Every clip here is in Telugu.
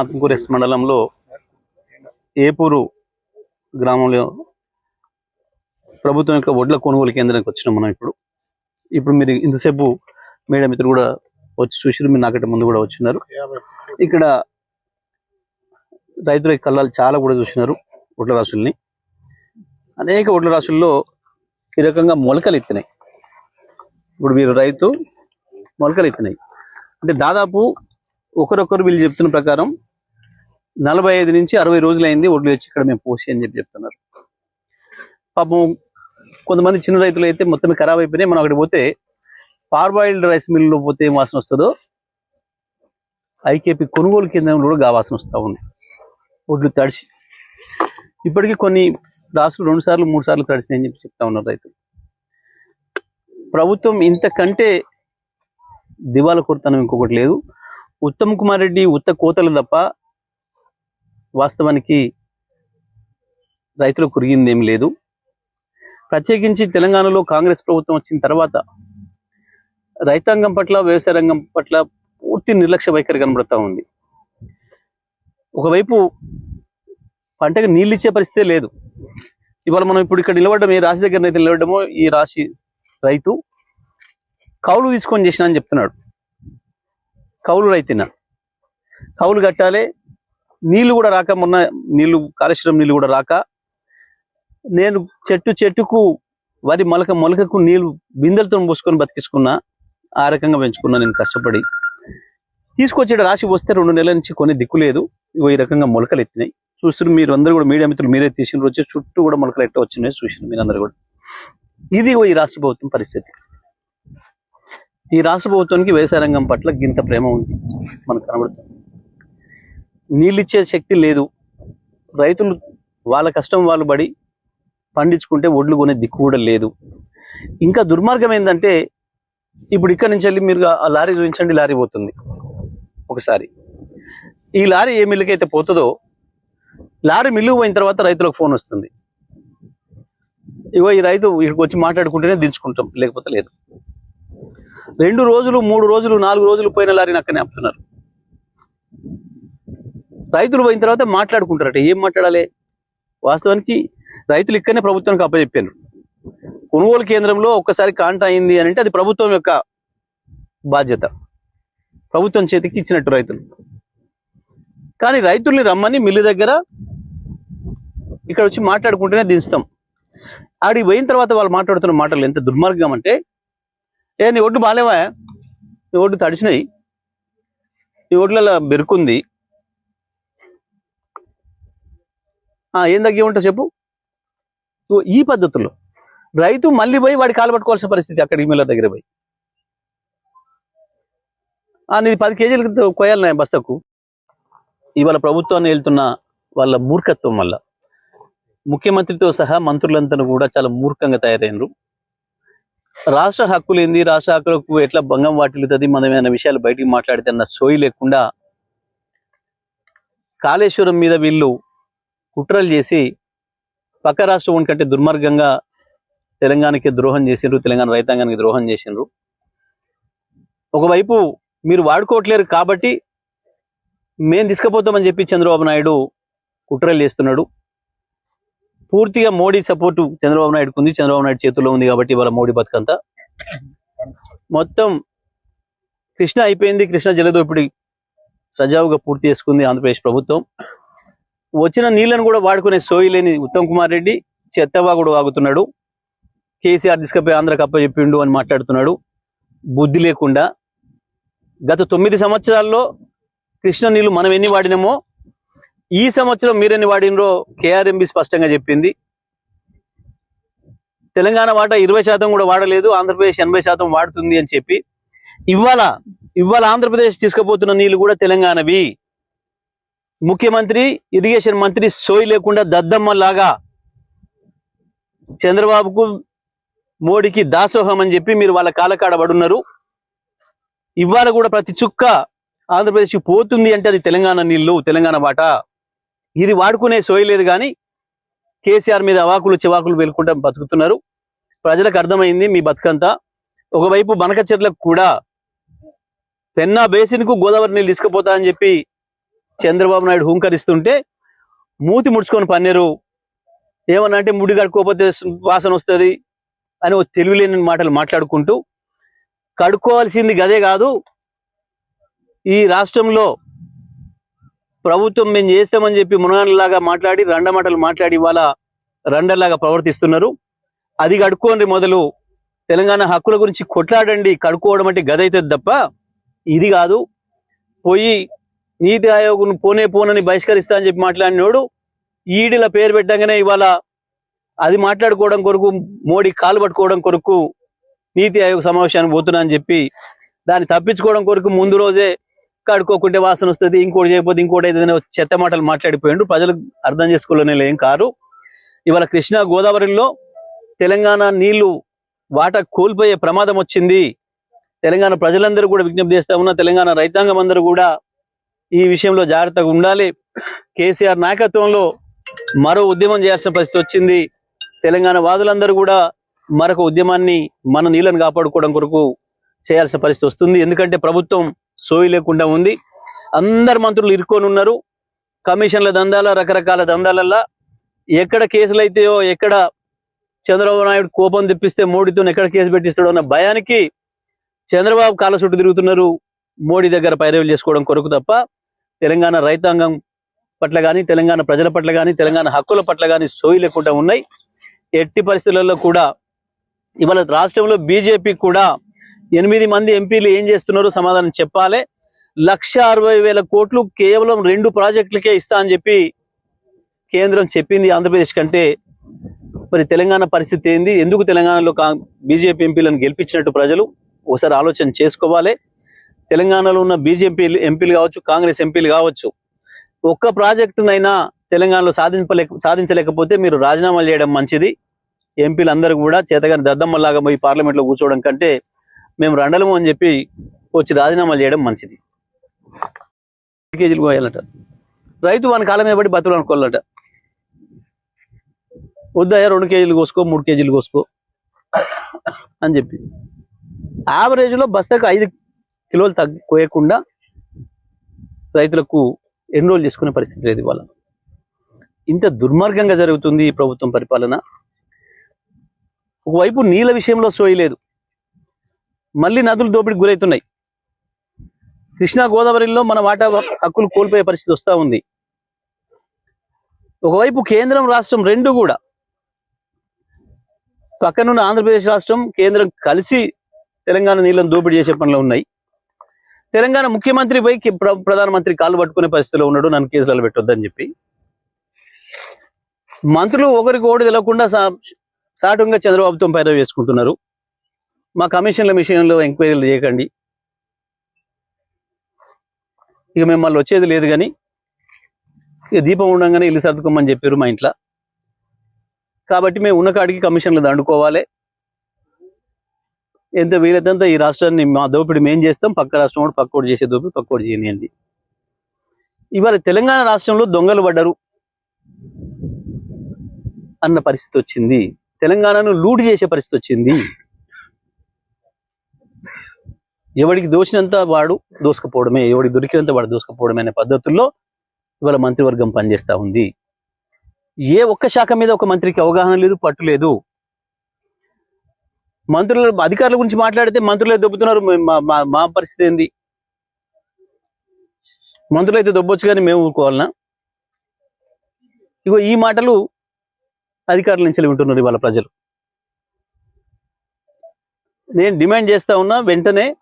ఆత్మకూరెస్ మండలంలో ఏపూరు గ్రామంలో ప్రభుత్వం యొక్క వడ్ల కొనుగోలు కేంద్రానికి వచ్చినాం మనం ఇప్పుడు. ఇప్పుడు మీరు ఇంతసేపు మేడం మిత్రులు కూడా వచ్చి చూసిరు మీరు నాకంటే ముందు కూడా వచ్చినారు. ఇక్కడ రైతుల కళ్ళాలు చాలా కూడా చూసినారు వడ్ల రాసుల్ని. అనేక వడ్ల రాసుల్లో ఈ రకంగా మొలకలు ఎత్తినాయి. ఇప్పుడు మీరు రైతు మొలకలు ఎత్తినాయి. అంటే దాదాపు ఒకరొకరు వీళ్ళు చెప్తున్న ప్రకారం నలభై ఐదు నుంచి అరవై రోజులు అయింది ఒడ్లు వచ్చి ఇక్కడ మేము పోసి అని చెప్పి చెప్తున్నారు. పాపం కొంతమంది చిన్న రైతులు అయితే మొత్తం ఖరాబ్ అయిపోయినాయి. మనం అక్కడ పోతే పార్బాయిల్డ్ రైస్ మిల్లులో పోతే ఏం వాసన వస్తుందో ఐకేపీ కొనుగోలు కేంద్రంలో కూడా వాసన వస్తూ ఉంది. ఒడ్లు తడిచి ఇప్పటికీ కొన్ని రాసులు రెండు సార్లు మూడు సార్లు తడిచినాయి అని చెప్పి చెప్తా ఉన్నారు రైతులు. ప్రభుత్వం ఇంతకంటే దివాల కొరతనం ఇంకొకటి లేదు. ఉత్తమ్ కుమార్ రెడ్డి ఉత్త కోతలు తప్ప వాస్తవానికి రైతులకు కురిగింది ఏం లేదు. ప్రత్యేకించి తెలంగాణలో కాంగ్రెస్ ప్రభుత్వం వచ్చిన తర్వాత రైతాంగం పట్ల వ్యవసాయ రంగం పట్ల పూర్తి నిర్లక్ష్య వైఖరి కనబడతా ఉంది. ఒకవైపు పంటకు నీళ్ళు ఇచ్చే పరిస్థితే లేదు. ఇవాళ మనం ఇప్పుడు ఇక్కడ నిలబడడం ఏ రాశి దగ్గర అయితే నిలబడమో ఈ రాశి రైతు కౌలు తీసుకొని చేసిన అని చెప్తున్నాడు. కౌలు రైతిన కౌలు కట్టాలి నీళ్ళు కూడా రాక మొన్న నీళ్ళు కాళేశ్వరం నీళ్ళు కూడా రాక నేను చెట్టు చెట్టుకు వరి మొలక మొలకకు నీళ్ళు బిందెలతో పోసుకొని బతికించుకున్నా ఆ రకంగా పెంచుకున్నా నేను కష్టపడి. తీసుకొచ్చేట రాసి వస్తే రెండు నెలల నుంచి కొన్ని దిక్కు లేదు. ఇగో ఈ రకంగా మొలకలు ఎత్తినాయి. చూస్తున్న మీరు అందరూ కూడా మీడియా మిత్రులు మీరే తీసిన వచ్చి చుట్టూ కూడా మొలకలు ఎట్ట వచ్చినాయి చూసిన మీరు అందరూ కూడా. ఇది ఓ ఈ రాష్ట్ర ప్రభుత్వం పరిస్థితి. ఈ రాష్ట్ర ప్రభుత్వానికి వ్యవసాయ రంగం పట్ల గింత ప్రేమ ఉంది మనకు కనబడుతుంది. నీళ్ళిచ్చే శక్తి లేదు. రైతులు వాళ్ళ కష్టం వాళ్ళు పడి పండించుకుంటే ఒడ్లు కొనే దిక్కు కూడా లేదు. ఇంకా దుర్మార్గం ఏంటంటే ఇప్పుడు ఇక్కడ నుంచి వెళ్ళి మీరు ఆ లారీ చూపించండి లారీ పోతుంది ఒకసారి. ఈ లారీ ఏ మిల్లుకి అయితే పోతుందో లారీ మిల్లు పోయిన తర్వాత రైతులకు ఫోన్ వస్తుంది. ఇగో ఈ రైతు ఇక్కడికి వచ్చి మాట్లాడుకుంటేనే దించుకుంటాం లేకపోతే లేదు. రెండు రోజులు మూడు రోజులు నాలుగు రోజులు పోయిన లారీని అక్కడనే ఆపుతున్నారు. రైతులు పోయిన తర్వాత మాట్లాడుకుంటారట ఏం మాట్లాడాలి? వాస్తవానికి రైతులు ఇక్కడనే ప్రభుత్వానికి అప్పచెప్పారు. కొనుగోలు కేంద్రంలో ఒక్కసారి కాంట అయింది అని అంటే అది ప్రభుత్వం యొక్క బాధ్యత. ప్రభుత్వం చేతికి ఇచ్చినట్టు రైతులు. కానీ రైతుల్ని రమ్మని మిల్లు దగ్గర ఇక్కడ వచ్చి మాట్లాడుకుంటేనే దించుతాం. ఆడికి పోయిన తర్వాత వాళ్ళు మాట్లాడుతున్న మాటలు ఎంత దుర్మార్గం అంటే ఏ నీ ఒడ్డు బాగాలేవా? నీ ఒడ్డు తడిచినాయి నీ ఒడ్లలో బెరుకుంది ఆ, ఏం తగ్గి ఉంటా చెప్పు. సో ఈ పద్ధతుల్లో రైతు మళ్ళీ పోయి వాడి కాలు పట్టుకోవాల్సిన పరిస్థితి అక్కడికి మిల్ల దగ్గర పోయి. నీది పది కేజీలకు కొయ్యాలి బస్తకు. ఇవాళ ప్రభుత్వాన్ని వెళ్తున్న వాళ్ళ మూర్ఖత్వం వల్ల. ముఖ్యమంత్రితో సహా మంత్రులంతా కూడా చాలా మూర్ఖంగా తయారైనరు. రాష్ట్ర హక్కులు ఏంది? రాష్ట్ర హక్కులకు ఎట్లా భంగం వాటిల్లుతుంది? మనం ఏమైనా విషయాలు బయటికి మాట్లాడితే అన్న సోయి లేకుండా కాళేశ్వరం మీద వీళ్ళు కుట్రలు చేసి పక్క రాష్ట్రం కంటే దుర్మార్గంగా తెలంగాణకి ద్రోహం చేసిండ్రు తెలంగాణ రైతాంగానికి ద్రోహం చేసిండ్రు. ఒకవైపు మీరు వాడుకోవట్లేరు కాబట్టి మేము తీసుకుపోతామని చెప్పి చంద్రబాబు నాయుడు కుట్రలు చేస్తున్నాడు. పూర్తిగా మోడీ సపోర్టు చంద్రబాబు నాయుడుకు ఉంది. చంద్రబాబు నాయుడు చేతుల్లో ఉంది కాబట్టి ఇవాళ మోడీ బతుకంతా. మొత్తం కృష్ణ అయిపోయింది. కృష్ణ జలదోపిడి సజావుగా పూర్తి చేసుకుంది ఆంధ్రప్రదేశ్ ప్రభుత్వం. వచ్చిన నీళ్ళను కూడా వాడుకునే సోయిలేని ఉత్తమ్ కుమార్ రెడ్డి చెత్తవాగుడు వాగుతున్నాడు. కేసీఆర్ తీసుకపోయి ఆంధ్ర కప్ప చెప్పిండు అని మాట్లాడుతున్నాడు. బుద్ధి లేకుండా గత తొమ్మిది సంవత్సరాల్లో కృష్ణ నీళ్ళు మనం ఎన్ని వాడినామో ఈ సంవత్సరం మీరెన్ని వాడినరో కేఆర్ఎంబి స్పష్టంగా చెప్పింది. తెలంగాణ వాటా ఇరవై శాతం కూడా వాడలేదు ఆంధ్రప్రదేశ్ ఎనభై శాతం వాడుతుంది అని చెప్పి. ఇవాళ ఇవాళ ఆంధ్రప్రదేశ్ తీసుకుపోతున్న నీళ్ళు కూడా తెలంగాణవి. ముఖ్యమంత్రి ఇరిగేషన్ మంత్రి సోయి లేకుండా దద్దమ్మ లాగా చంద్రబాబుకు మోడీకి దాసోహం అని చెప్పి మీరు వాళ్ళ కాలకాడ పడున్నారు. ఇవాళ కూడా ప్రతి చుక్క ఆంధ్రప్రదేశ్కి పోతుంది అంటే అది తెలంగాణ నీళ్ళు తెలంగాణ బాట ఇది వాడుకునే సోయలేదు కానీ కేసీఆర్ మీద అవాకులు చివాకులు వెలుకుంటా బతుకుతున్నారు. ప్రజలకు అర్థమైంది మీ బతుకంతా. ఒకవైపు బనకచెర్లకు కూడా పెన్నా బేసిన్కు గోదావరి నీళ్ళు తీసుకుపోతా అని చెప్పి చంద్రబాబు నాయుడు హుంకరిస్తుంటే మూతి ముడుచుకొని పన్నీరు. ఏమన్నా అంటే ముడి కడుక్కోపోతే వాసన వస్తుంది అని ఓ తెలివిలేని మాటలు మాట్లాడుకుంటూ. కడుక్కోవాల్సింది గదే కాదు. ఈ రాష్ట్రంలో ప్రభుత్వం మేము చేస్తామని చెప్పి మునగాళ్ళలాగా మాట్లాడి రండమాటలు మాట్లాడి ఇవాళ రండలాగా ప్రవర్తిస్తున్నారు. అది కడుక్కోండి మొదలు. తెలంగాణ హక్కుల గురించి కొట్లాడండి. కడుక్కోవడం అంటే గది అవుతుంది తప్ప ఇది కాదు. పోయి నీతి ఆయోగ్ను పోనే పోనని బహిష్కరిస్తా అని చెప్పి మాట్లాడినోడు ఈడీల పేరు పెట్టగానే ఇవాళ అది మాట్లాడుకోవడం కొరకు మోడీ కాలు పట్టుకోవడం కొరకు నీతి ఆయోగ్ సమావేశానికి పోతున్నా అని చెప్పి దాన్ని తప్పించుకోవడం కొరకు ముందు రోజే కడుక్కోకుంటే వాసన వస్తుంది ఇంకోటి చేయకపోతే ఇంకోటి అయితే చెత్త మాటలు మాట్లాడిపోయిండు ప్రజలు అర్థం చేసుకోలేని ఏం కారు. ఇవాళ కృష్ణా గోదావరిలో తెలంగాణ నీళ్ళు వాట కోల్పోయే ప్రమాదం వచ్చింది. తెలంగాణ ప్రజలందరూ కూడా విజ్ఞప్తి చేస్తా ఉన్న తెలంగాణ రైతాంగం అందరూ కూడా ఈ విషయంలో జాగ్రత్తగా ఉండాలి. కేసీఆర్ నాయకత్వంలో మరో ఉద్యమం చేయాల్సిన పరిస్థితి వచ్చింది. తెలంగాణ వాదులందరూ కూడా మరొక ఉద్యమాన్ని మన నీళ్ళని కాపాడుకోవడం కొరకు చేయాల్సిన పరిస్థితి వస్తుంది. ఎందుకంటే ప్రభుత్వం సోయి లేకుండా ఉంది. అందరు మంత్రులు ఇరుక్కొని ఉన్నారు. కమిషన్ల దందాల రకరకాల దందాలల్లా. ఎక్కడ కేసులు అయితాయో ఎక్కడ చంద్రబాబు నాయుడు కోపం తెప్పిస్తే మోడీతో ఎక్కడ కేసు పెట్టిస్తాడో అన్న భయానికి చంద్రబాబు కాళ్ళ చుట్టూ తిరుగుతున్నారు. మోడీ దగ్గర పైరవీలు చేసుకోవడం కొరకు తప్ప తెలంగాణ రైతాంగం పట్ల కానీ తెలంగాణ ప్రజల పట్ల కానీ తెలంగాణ హక్కుల పట్ల కానీ సోయి లేకుండా ఉన్నాయి. ఎట్టి పరిస్థితులలో కూడా ఇవాళ రాష్ట్రంలో బీజేపీ కూడా ఎనిమిది మంది ఎంపీలు ఏం చేస్తున్నారో సమాధానం చెప్పాలి. లక్ష అరవై వేల కోట్లు కేవలం రెండు ప్రాజెక్టులకే ఇస్తా అని చెప్పి కేంద్రం చెప్పింది ఆంధ్రప్రదేశ్ కంటే. మరి తెలంగాణ పరిస్థితి ఏంది? ఎందుకు తెలంగాణలో బీజేపీ ఎంపీలను గెలిపించినట్టు ప్రజలు? ఒకసారి ఆలోచన చేసుకోవాలి. తెలంగాణలో ఉన్న బీజేపీ ఎంపీలు కావచ్చు కాంగ్రెస్ ఎంపీలు కావచ్చు ఒక్క ప్రాజెక్టునైనా తెలంగాణలో సాధింపలేక సాధించలేకపోతే మీరు రాజీనామాలు చేయడం మంచిది. ఎంపీలందరూ కూడా చేతగాని దద్దమ్మలాగా పోయి పార్లమెంట్లో కూర్చోవడం కంటే మేము రండలము అని చెప్పి వచ్చి రాజీనామాలు చేయడం మంచిది. కేజీలు పోయాలట రైతు వాని కాలం మీద పడి బతులు అనుకోవాలట. వద్దయ్యా రెండు కేజీలు కోసుకో మూడు కేజీలు కోసుకో అని చెప్పి. యావరేజ్లో బస్తాకు ఐదు కిలోలు తగ్గి కోయకుండా రైతులకు ఎన్రోల్ చేసుకునే పరిస్థితి లేదు ఇవాళ. ఇంత దుర్మార్గంగా జరుగుతుంది ఈ ప్రభుత్వం పరిపాలన. ఒకవైపు నీళ్ళ విషయంలో సోయలేదు మళ్ళీ నదులు దోపిడికి గురవుతున్నాయి కృష్ణా గోదావరిలో మన వాటా హక్కులు కోల్పోయే పరిస్థితి వస్తూ ఉంది. ఒకవైపు కేంద్రం రాష్ట్రం రెండు కూడా. పక్కనున్న ఆంధ్రప్రదేశ్ రాష్ట్రం కేంద్రం కలిసి తెలంగాణ నీళ్ళను దోపిడీ చేసే పనులు ఉన్నాయి. తెలంగాణ ముఖ్యమంత్రి పోయి ప్రధానమంత్రి కాళ్ళు పట్టుకునే పరిస్థితిలో ఉన్నాడు. నన్ను కేసులలో పెట్టొద్దని చెప్పి. మంత్రులు ఒకరికి ఓడి తెలవకుండా సా- సాటుగా చంద్రబాబుతో పైన వేసుకుంటున్నారు. మా కమిషన్ల విషయంలో ఎంక్వైరీలు చేయకండి. ఇక మిమ్మల్ని వచ్చేది లేదు కానీ ఇక దీపం ఉండగానే ఇల్లు సర్దుకోమని చెప్పారు మా ఇంట్లో. కాబట్టి మేము ఉన్న కాడికి కమిషన్లు దండుకోవాలి. ఎంత వీలైతే ఈ రాష్ట్రాన్ని మా దోపిడి మేము చేస్తాం పక్క రాష్ట్రం కూడా పక్కోడు చేసే దోపిడి పక్కోడు చేయనియండి. ఇవాళ తెలంగాణ రాష్ట్రంలో దొంగలు పడ్డరు అన్న పరిస్థితి వచ్చింది. తెలంగాణను లూటు చేసే పరిస్థితి వచ్చింది. ఎవడికి దోచినంత వాడు దోసుకుపోవడమే ఎవడికి దొరికినంత వాడు దోసుకుపోవడమే అనే పద్ధతుల్లో ఇవాళ మంత్రివర్గం పనిచేస్తూ ఉంది. ఏ ఒక్క శాఖ మీద ఒక మంత్రికి అవగాహన లేదు పట్టు లేదు. మంత్రుల అధికారుల గురించి మాట్లాడితే మంత్రులే దొబ్బుతున్నారు మా- మా- మా పరిస్థితి ఏంది? మంత్రులు అయితే దొబ్బొచ్చు కానీ మేము ఊరుకోవాలనా? ఇగో ఈ మాటలు అధికారుల నుంచి వింటున్నారు ఇవాళ ప్రజలు. నేను డిమాండ్ చేస్తా ఉన్నా వెంటనే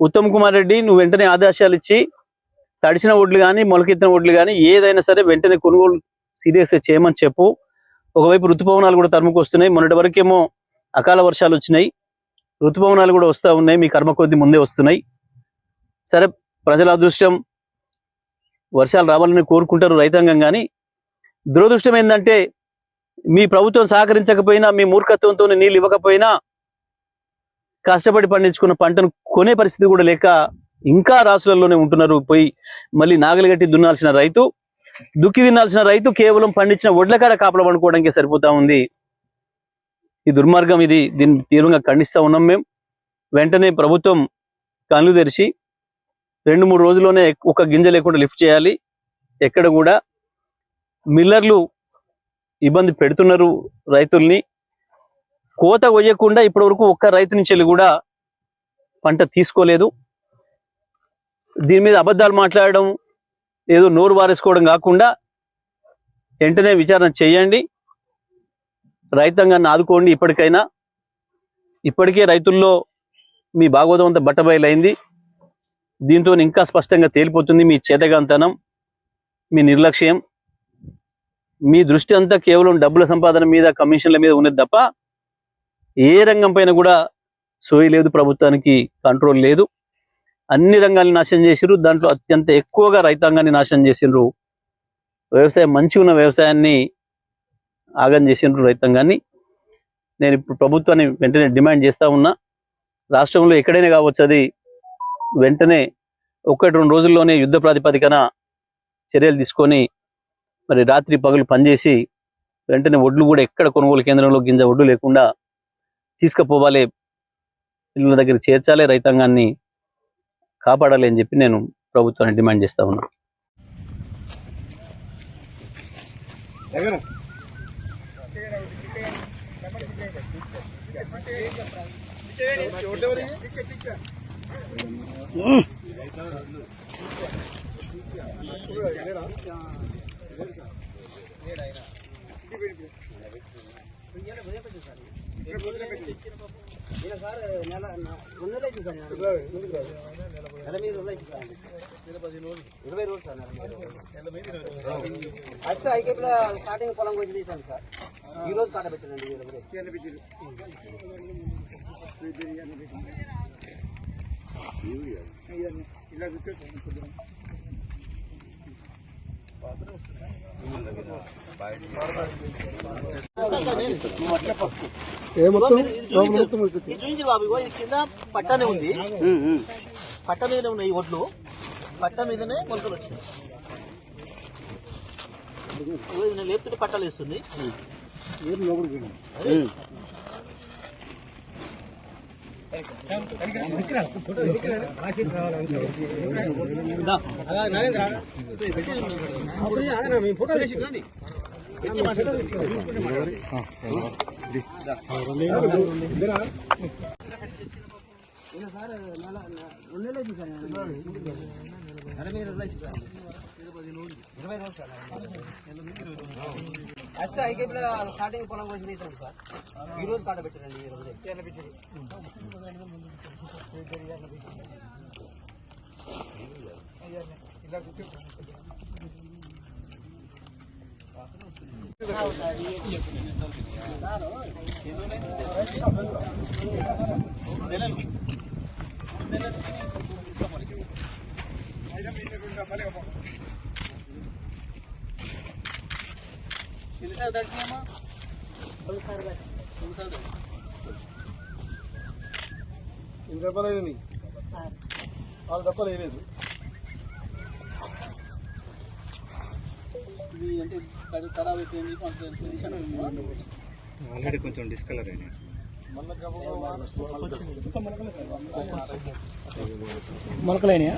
ఉత్తమ్ కుమార్ రెడ్డి నువ్వు వెంటనే ఆదేశాలు ఇచ్చి తడిసిన ఒడ్లు కానీ మొలకెత్తిన ఒడ్లు కానీ ఏదైనా సరే వెంటనే కొనుగోలు సీరియస్గా చేయమని చెప్పు. ఒకవైపు ఋతుపవనాలు కూడా తరుముకు వస్తున్నాయి మొన్నటి వరకేమో అకాల వర్షాలు వచ్చినాయి. ఋతుపవనాలు కూడా వస్తూ ఉన్నాయి. మీ కర్మ కొద్ది ముందే వస్తున్నాయి. సరే ప్రజల అదృష్టం వర్షాలు రావాలని కోరుకుంటారు రైతాంగం కానీ దురదృష్టం ఏంటంటే మీ ప్రభుత్వం సహకరించకపోయినా మీ మూర్ఖత్వంతో నీళ్ళు ఇవ్వకపోయినా కష్టపడి పండించుకున్న పంటను కొనే పరిస్థితి కూడా లేక ఇంకా రాసులలోనే ఉంటున్నారు. పోయి మళ్ళీ నాగలిగట్టి దున్నాల్సిన రైతు దుక్కి తినాల్సిన రైతు కేవలం పండించిన ఒడ్లకాడ కాపలం అనుకోవడానికి పండుకోవడానికి సరిపోతా ఉంది. ఈ దుర్మార్గం ఇది. దీన్ని తీవ్రంగా ఖండిస్తూ ఉన్నాం మేము. వెంటనే ప్రభుత్వం కళ్ళు తెరిచి రెండు మూడు రోజుల్లోనే ఒక గింజ లేకుండా లిఫ్ట్ చేయాలి. ఎక్కడ కూడా మిల్లర్లు ఇబ్బంది పెడుతున్నారు రైతుల్ని. కోత కొయ్యకుండా ఇప్పటి వరకు ఒక్క రైతు నుంచి వెళ్ళి కూడా పంట తీసుకోలేదు. దీని మీద అబద్ధాలు మాట్లాడడం ఏదో నోరు వారేసుకోవడం కాకుండా వెంటనే విచారణ చేయండి. రైతాంగాన్ని ఆదుకోండి ఇప్పటికైనా. ఇప్పటికే రైతుల్లో మీ భాగవతం అంతా బట్టబయలైంది. దీంతో ఇంకా స్పష్టంగా తేలిపోతుంది మీ చేతగాంతనం మీ నిర్లక్ష్యం. మీ దృష్టి అంతా కేవలం డబ్బుల సంపాదన మీద కమిషన్ల మీద ఉన్నది తప్ప ఏ రంగం పైన కూడా సోయి లేదు ప్రభుత్వానికి కంట్రోల్ లేదు. అన్ని రంగాల్ని నాశనం చేసిర్రు. దాంట్లో అత్యంత ఎక్కువగా రైతాంగాన్ని నాశనం చేసిండ్రు వ్యవసాయం మంచి ఉన్న వ్యవసాయాన్ని ఆగం చేసిండ్రు రైతాంగాన్ని. నేను ఇప్పుడు ప్రభుత్వాన్ని వెంటనే డిమాండ్ చేస్తా ఉన్నా. రాష్ట్రంలో ఎక్కడైనా కావచ్చు అది వెంటనే ఒకటి రెండు రోజుల్లోనే యుద్ధ ప్రాతిపదికన చర్యలు తీసుకొని మరి రాత్రి పగలు పనిచేసి వెంటనే ఒడ్లు కూడా ఎక్కడ కొనుగోలు కేంద్రంలో గింజ ఒడ్లు లేకుండా తీసుకుపోవాలి ఇళ్ళ దగ్గర చేర్చాలి రైతాంగాన్ని కాపాడాలి అని చెప్పి నేను ప్రభుత్వాన్ని డిమాండ్ చేస్తా ఉన్నా. ఫస్ట్ ఐకేపీలో స్టార్టింగ్ పొలం కొంచెం తీసాను సార్. ఈ రోజు కాట పెట్టానండి చూపించి. బాబు ఇగో ఇది కింద పట్టనే ఉంది. పట్ట మీద ఉన్నాయి ఈ ఒడ్లు. పట్ట మీదనే మొలకలు వచ్చినాయి. నేను లేపుతుంటే పట్టాలు వేస్తుంది. అదే. దా. అప్పుడు అదే నా మీ ఫోటో వేసి రండి. పెట్టి మాట్లాడండి. ఫస్ట్ ఐకేపీలో స్టార్టింగ్ పొలం కోసం తీసాను సార్ ఈ రోజు కాట పెట్టారండి ఈ రోజు ఎన్నిసార్లు దర్శనమా ఇది దెబ్బలేని వాళ్ళు దెబ్బలు ఇది అంటే ఖరాబ్ అయిపోయింది కొంచెం ఆల్రెడీ కొంచెం డిస్కలర్ అయినాయి. మొలకలైనయా